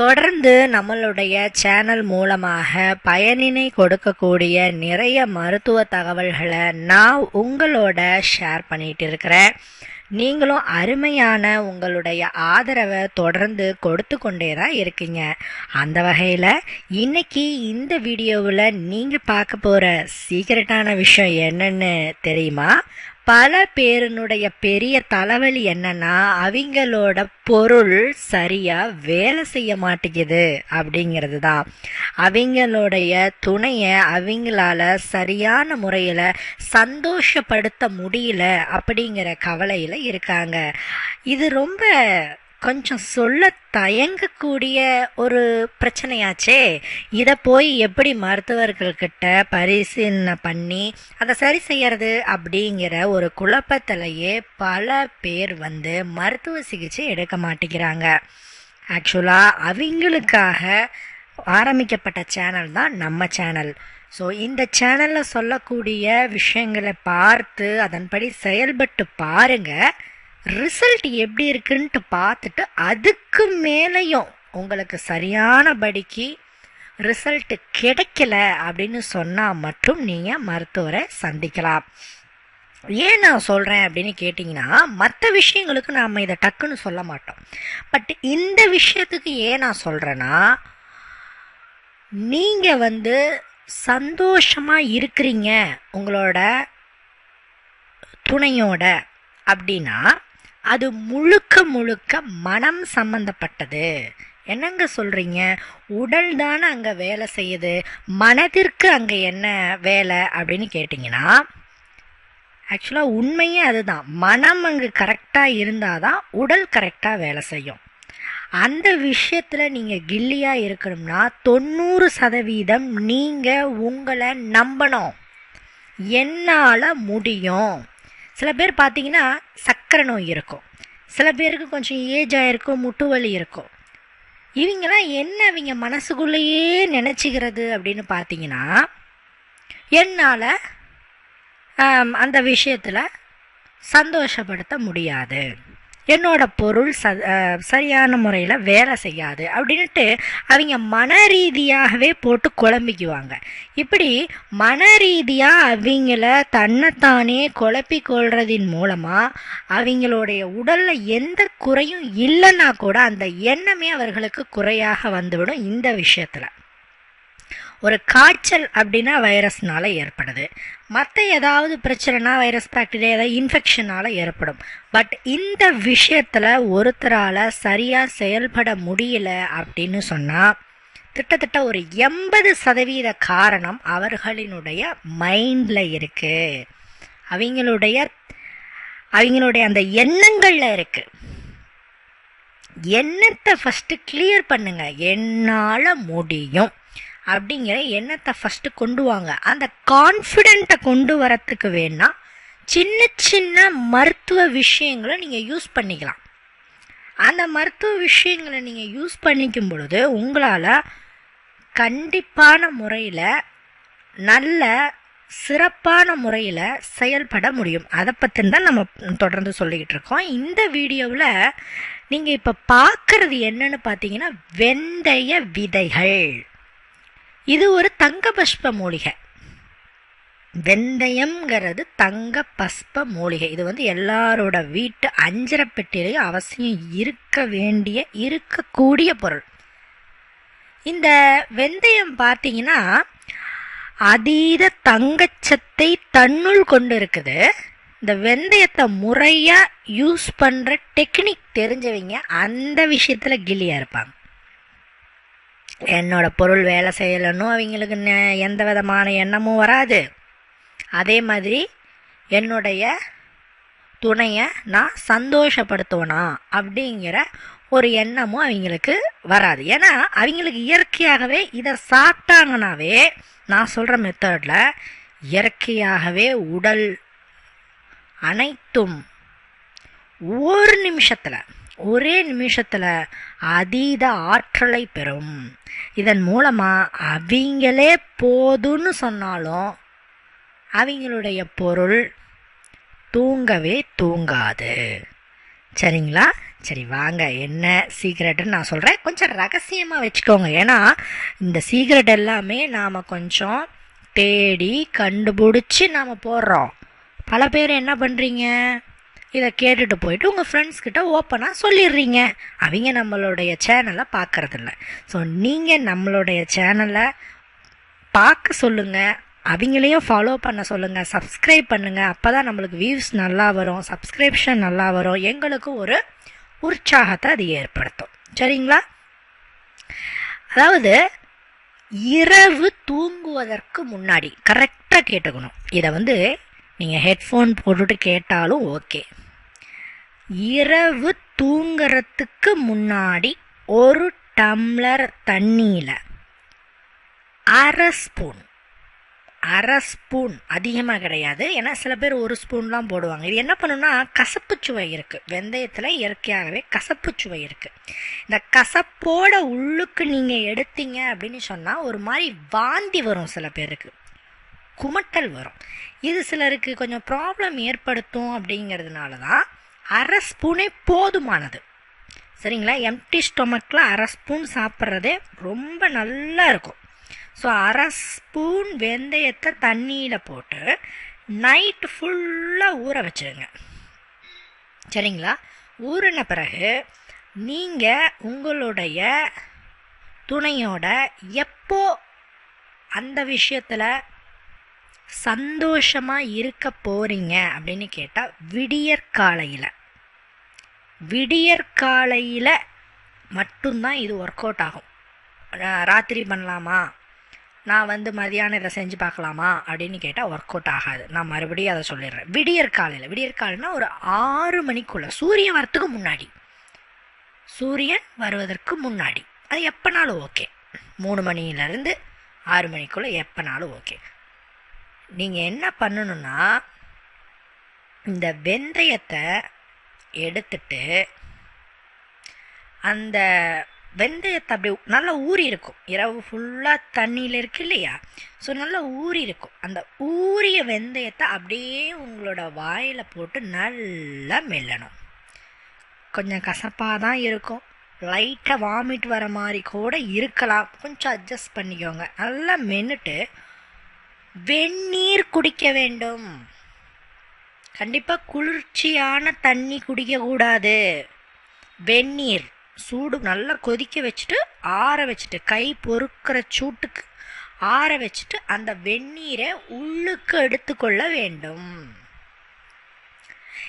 தொடர்ந்து நம்மளுடைய சேனல் மூலமாக பயனினை கொடுக்கக்கூடிய நிறைய மருத்துவ தகவல்களை நான் உங்களோட ஷேர் பண்ணிட்டு இருக்கிறேன். நீங்களும் அருமையான உங்களுடைய ஆதரவை தொடர்ந்து கொடுத்து கொண்டே தான் இருக்கீங்க. அந்த வகையில் இன்னைக்கு இந்த வீடியோவில் நீங்கள் பார்க்க போகிற சீக்கிரட்டான விஷயம் என்னன்னு தெரியுமா? பல பேருனுடைய பெரிய தலைவலி என்னன்னா அவங்களோட பொருள் சரியா வேலை செய்ய மாட்டேங்குது அப்படிங்கிறது தான் அவங்களுடைய துணையை அவங்களால சரியான முறையில் சந்தோஷப்படுத்த முடியல அப்படிங்கிற கவலையில் இருக்காங்க. இது ரொம்ப கொஞ்சம் சொல்ல தயங்கக்கூடிய ஒரு பிரச்சனையாச்சே. இதை போய் எப்படி மருத்துவர்கள்கிட்ட பரிசீலனை பண்ணி அதை சரி செய்யறது அப்படிங்கிற ஒரு குழப்பத்திலேயே பல பேர் வந்து மருத்துவ சிகிச்சை எடுக்க மாட்டேங்கிறாங்க. ஆக்சுவலாக அவங்களுக்காக ஆரம்பிக்கப்பட்ட சேனல் தான் நம்ம சேனல். ஸோ இந்த சேனலில் சொல்லக்கூடிய விஷயங்களை பார்த்து அதன்படி செயல்பட்டு பாருங்கள் ரிசல்ட் எப்படி இருக்குன்ட்டு பார்த்துட்டு அதுக்கு மேலேயும் உங்களுக்கு சரியானபடிக்கு ரிசல்ட் கிடைக்கல அப்படின்னு சொன்னால் மட்டும் நீங்கள் மருத்துவரை சந்திக்கலாம். ஏன் நான் சொல்கிறேன் அப்படின்னு கேட்டிங்கன்னா மற்ற விஷயங்களுக்கு நாம் இதை டக்குன்னு சொல்ல மாட்டோம். பட் இந்த விஷயத்துக்கு ஏன் நான் சொல்கிறேன்னா நீங்கள் வந்து சந்தோஷமாக இருக்கிறீங்க உங்களோட துணையோட அப்படின்னா அது முழுக்க முழுக்க மனம் சம்பந்தப்பட்டது. என்னங்க சொல்கிறீங்க உடல் தானே அங்கே வேலை செய்யுது. மனதிற்கு அங்கே என்ன வேலை அப்படின்னு கேட்டிங்கன்னா ஆக்சுவலாக உண்மையே அதுதான். மனம் அங்கே கரெக்டாக இருந்தால் தான் உடல் கரெக்டாக வேலை செய்யும். அந்த விஷயத்தில் நீங்கள் கில்லியாக இருக்கணும்னா தொண்ணூறு சதவீதம் நீங்கள் உங்களை நம்பணும். என்னால் முடியும். சில பேர் பார்த்தீங்கன்னா சர்க்கரை நோய் இருக்கும். சில பேருக்கு கொஞ்சம் ஏஜ் ஆகிருக்கும் முட்டு வலி இருக்கும். இவங்கெல்லாம் என்ன அவங்க மனசுக்குள்ளேயே நினச்சிக்கிறது அப்படின்னு பார்த்தீங்கன்னா என்னால் அந்த விஷயத்தில் சந்தோஷப்படுத்த முடியாது. என்னோட பொருள் ச சரியான முறையில் வேலை செய்யாது அப்படின்ட்டு அவங்க மன ரீதியாகவே போட்டு குழம்பிக்குவாங்க. இப்படி மன ரீதியாக அவங்கள தன்னைத்தானே குழப்பி கொள்றதின் மூலமாக அவங்களுடைய உடலில் எந்த குறையும் இல்லைன்னா கூட அந்த எண்ணமே அவர்களுக்கு குறையாக வந்துவிடும் இந்த விஷயத்தில். ஒரு காய்ச்சல் அப்படின்னா வைரஸ்னால் ஏற்படுது. மற்ற ஏதாவது பிரச்சனைனா வைரஸ் பாக்டீரியா ஏதாவது இன்ஃபெக்ஷனால் ஏற்படும். பட் இந்த விஷயத்தில் ஒருத்தரால் சரியாக செயல்பட முடியல அப்படின்னு சொன்னால் கிட்டத்தட்ட ஒரு எண்பது சதவீத காரணம் அவர்களினுடைய மைண்டில் இருக்குது அவங்களுடைய அவங்களுடைய அந்த எண்ணங்களில் இருக்குது எண்ணத்தை ஃபஸ்ட்டு கிளியர் பண்ணுங்கள் என்னால் முடியும். அப்படிங்கிற எண்ணத்தை ஃபஸ்ட்டு கொண்டு வாங்க. அந்த கான்ஃபிடென்ட்டை கொண்டு வரத்துக்கு வேணா சின்ன சின்ன மருத்துவ விஷயங்களை நீங்கள் யூஸ் பண்ணிக்கலாம். அந்த மருத்துவ விஷயங்களை நீங்கள் யூஸ் பண்ணிக்கும் பொழுது உங்களால் கண்டிப்பான முறையில் நல்ல சிறப்பான முறையில் செயல்பட முடியும். அதை பற்றி தான் நம்ம தொடர்ந்து சொல்லிக்கிட்டு இருக்கோம். இந்த வீடியோவில் நீங்கள் இப்போ பார்க்குறது என்னன்னு பார்த்தீங்கன்னா வெந்தய விதைகள். இது ஒரு தங்க பஷ்ப மூலிகை. வெந்தயம்ங்கிறது தங்க பஸ்ப மூலிகை. இது வந்து எல்லாரோட வீட்டு அஞ்சரை பெட்டியிலையும் அவசியம் இருக்க வேண்டிய இருக்கக்கூடிய பொருள். இந்த வெந்தயம் பார்த்தீங்கன்னா அதீத தங்கச்சத்தை தன்னுள் கொண்டு இருக்குது இந்த வெந்தயத்தை முறையாக யூஸ் பண்ணுற டெக்னிக் தெரிஞ்சவங்க அந்த விஷயத்தில் கில்லியாக இருப்பாங்க. என்னோட பொருள் வேலை செய்யலைன்னு அவங்களுக்கு எந்த விதமான எண்ணமும் வராது. அதே மாதிரி என்னுடைய துணையை நான் சந்தோஷப்படுத்துவனா அப்படிங்கிற ஒரு எண்ணமும் அவங்களுக்கு வராது. ஏன்னா அவங்களுக்கு இயற்கையாகவே இதை சாப்பிட்டாங்கனாவே நான் சொல்கிற மெத்தடில் இயற்கையாகவே உடல் அனைத்தும் ஒரு நிமிஷத்தில் ஒரே நிமிஷத்தில் அதீத ஆற்றலை பெறும். இதன் மூலமாக அவங்களே போதுன்னு சொன்னாலும் அவங்களுடைய பொருள் தூங்கவே தூங்காது. சரிங்களா? சரி வாங்க. என்ன சீக்ரெட்டுன்னு நான் சொல்கிறேன் கொஞ்சம் ரகசியமாக வச்சுக்கோங்க. ஏன்னா இந்த சீக்ரெட் எல்லாமே நாம் கொஞ்சம் தேடி கண்டுபிடிச்சி நாம் போடுறோம். பல பேர் என்ன பண்ணுறீங்க இதை கேட்டுட்டு போயிட்டு உங்கள் ஃப்ரெண்ட்ஸ் கிட்ட ஓப்பனாக சொல்லிடுறீங்க. அவங்க நம்மளுடைய சேனலை பார்க்கறதில்ல ஸோ நீங்கள் நம்மளுடைய சேனலை பார்க்க சொல்லுங்கள் அவங்களையும் ஃபாலோ பண்ண சொல்லுங்கள் சப்ஸ்கிரைப் பண்ணுங்கள் அப்போ தான் நம்மளுக்கு வியூஸ் நல்லா வரும். சப்ஸ்கிரிப்ஷன் நல்லா வரும். எங்களுக்கு ஒரு உற்சாகத்தை அது ஏற்படுத்தும். சரிங்களா? அதாவது இரவு தூங்குவதற்கு முன்னாடி கரெக்டாக கேட்டுக்கணும். இதை வந்து நீங்கள் ஹெட்ஃபோன் போட்டுட்டு கேட்டாலும் ஓகே இரவு தூங்குறதுக்கு முன்னாடி ஒரு டம்ளர் தண்ணியில் அரை ஸ்பூன். அரை ஸ்பூன் அதிகமாக கிடையாது. ஏன்னா சில பேர் ஒரு ஸ்பூன்லாம் போடுவாங்க. இது என்ன பண்ணுன்னா கசப்பு சுவை இருக்குது வெந்தயத்தில் இயற்கையாகவே கசப்பு சுவை இருக்குது இந்த கசப்போட உள்ளுக்கு நீங்கள் எடுத்தீங்க அப்படின்னு சொன்னால் ஒரு மாதிரி வாந்தி வரும் சில பேருக்கு. குமட்டல் வரும். இது சிலருக்கு கொஞ்சம் ப்ராப்ளம் ஏற்படுத்தும் அப்படிங்கிறதுனால தான் அரை ஸ்பூனே போதுமானது. சரிங்களா? எம்டி ஸ்டொமக்கில் அரை ஸ்பூன் சாப்பிட்றதே ரொம்ப நல்லா இருக்கும். ஸோ அரை ஸ்பூன் வெந்தயத்தை தண்ணியில் போட்டு நைட்டு ஃபுல்லாக ஊற வச்சுருங்க. சரிங்களா? ஊறின பிறகு நீங்கள் உங்களுடைய துணையோட எப்போ அந்த விஷயத்தில் சந்தோஷமாக இருக்க போகிறீங்க அப்படின்னு கேட்டால் விடியற்காலையில் விடியற்காலையில் மட்டும்தான் இது ஒர்க் அவுட் ஆகும். ராத்திரி பண்ணலாமா? நான் வந்து மதியானம் இதை செஞ்சு பார்க்கலாமா? அப்படின்னு கேட்டால் ஒர்க் அவுட் ஆகாது. நான் மறுபடியும் அதை சொல்லிடுறேன். விடியற் காலையில். விடியற் காலைனா ஒரு ஆறு மணிக்குள்ளே. சூரியன் வரத்துக்கு முன்னாடி. சூரியன் வருவதற்கு முன்னாடி. அது எப்போனாலும் ஓகே மூணு மணியிலேருந்து ஆறு மணிக்குள்ளே எப்போனாலும் ஓகே நீங்கள் என்ன பண்ணணுன்னா இந்த வெந்தயத்தை எடுத்துட்டு அந்த வெந்தயத்தை அப்படி நல்லா ஊறி இருக்கும். இரவு ஃபுல்லாக தண்ணியில் இருக்கு இல்லையா? ஸோ நல்லா ஊறி இருக்கும். அந்த ஊறிய வெந்தயத்தை அப்படியே உங்களோட வாயில் போட்டு நல்லா மெல்லணும். கொஞ்சம் கசப்பாக தான் இருக்கும். லைட்டாக வாமிட் வர மாதிரி கூட இருக்கலாம். கொஞ்சம் அட்ஜஸ்ட் பண்ணிக்கோங்க. நல்லா மென்னுட்டு வெந்நீர் குடிக்க வேண்டும். கண்டிப்பாக குளிர்ச்சியான தண்ணி குடிக்கக்கூடாது வெந்நீர் சூடு நல்லா கொதிக்க வச்சுட்டு ஆற வச்சுட்டு கை பொறுக்கிற சூட்டுக்கு ஆற வச்சுட்டு அந்த வெந்நீரை உள்ளுக்கு எடுத்துக்கொள்ள வேண்டும்.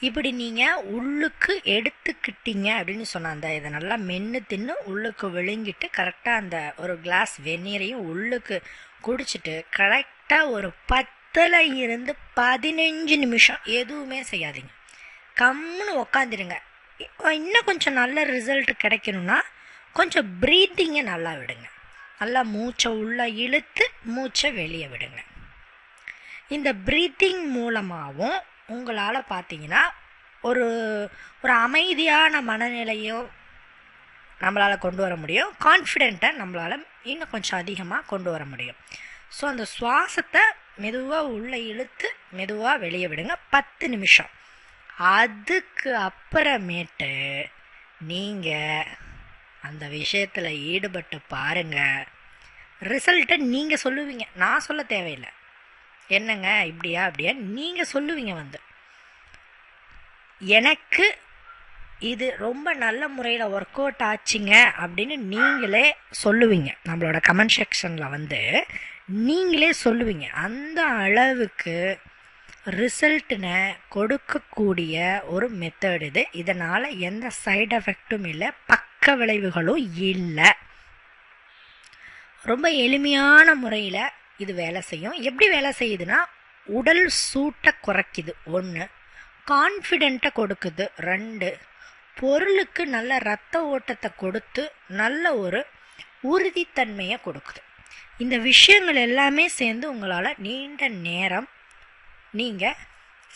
இப்படி நீங்கள் உள்ளுக்கு எடுத்துக்கிட்டீங்க அப்படின்னு சொன்ன அந்த இதை நல்லா மென்று தின்னு உள்ளுக்கு விழுங்கிட்டு கரெக்டாக அந்த ஒரு கிளாஸ் வெந்நீரையும் உள்ளுக்கு குடிச்சிட்டு கரெக்டாக ஒரு பத்தில் இருந்து பதினஞ்சு நிமிஷம் எதுவுமே செய்யாதீங்க. கம்முன்னு உக்காந்துருங்க இன்னும் கொஞ்சம் நல்ல ரிசல்ட் கிடைக்கணும்னா கொஞ்சம் ப்ரீத்திங்கை நல்லா விடுங்க. நல்லா மூச்சை உள்ளே இழுத்து மூச்சை வெளியே விடுங்க. இந்த ப்ரீத்திங் மூலமாகவும் உங்களால் பார்த்தீங்கன்னா ஒரு ஒரு அமைதியான மனநிலையோ நம்மளால் கொண்டு வர முடியும். கான்ஃபிடென்ட்டை நம்மளால் இன்னும் கொஞ்சம் அதிகமாக கொண்டு வர முடியும். ஸோ அந்த சுவாசத்தை மெதுவாக உள்ளே இழுத்து மெதுவாக வெளியே விடுங்க. பத்து நிமிஷம். அதுக்கு அப்புறமேட்டு நீங்கள் அந்த விஷயத்தில் ஈடுபட்டு பாருங்கள் ரிசல்ட்டை நீங்கள் சொல்லுவீங்க. நான் சொல்ல தேவையில்லை. என்னங்க இப்படியா அப்படியா? நீங்கள் சொல்லுவீங்க வந்து. எனக்கு இது ரொம்ப நல்ல முறையில் ஒர்க் அவுட் ஆச்சுங்க அப்படின்னு நீங்களே சொல்லுவீங்க. நம்மளோட கமெண்ட் செக்ஷனில் வந்து நீங்களே சொல்லுவீங்க. அந்த அளவுக்கு ரிசல்ட்டுனை கொடுக்கக்கூடிய ஒரு மெத்தட் இது. இதனால் எந்த சைடு எஃபெக்டும் இல்லை பக்க விளைவுகளும் இல்லை. ரொம்ப எளிமையான முறையில் இது வேலை செய்யும். எப்படி வேலை செய்யுதுன்னா உடல் சூட்டை குறைக்குது. ஒன்று கான்ஃபிடெண்ட்டை கொடுக்குது. ரெண்டு பொருளுக்கு நல்ல ரத்த ஓட்டத்தை கொடுத்து நல்ல ஒரு உறுதித்தன்மையை கொடுக்குது. இந்த விஷயங்கள் எல்லாமே சேர்ந்து உங்களால் நீண்ட நேரம் நீங்கள்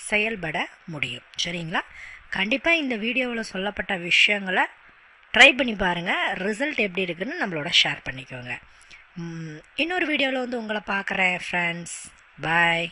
செயல்பட முடியும். சரிங்களா? கண்டிப்பாக இந்த வீடியோவில் சொல்லப்பட்ட விஷயங்களை ட்ரை பண்ணி பாருங்கள் ரிசல்ட் எப்படி இருக்குன்னு நம்மளோட ஷேர் பண்ணிக்கோங்க. இன்னொரு வீடியோவில் வந்து உங்களை பார்க்குறேன் ஃப்ரெண்ட்ஸ் பாய்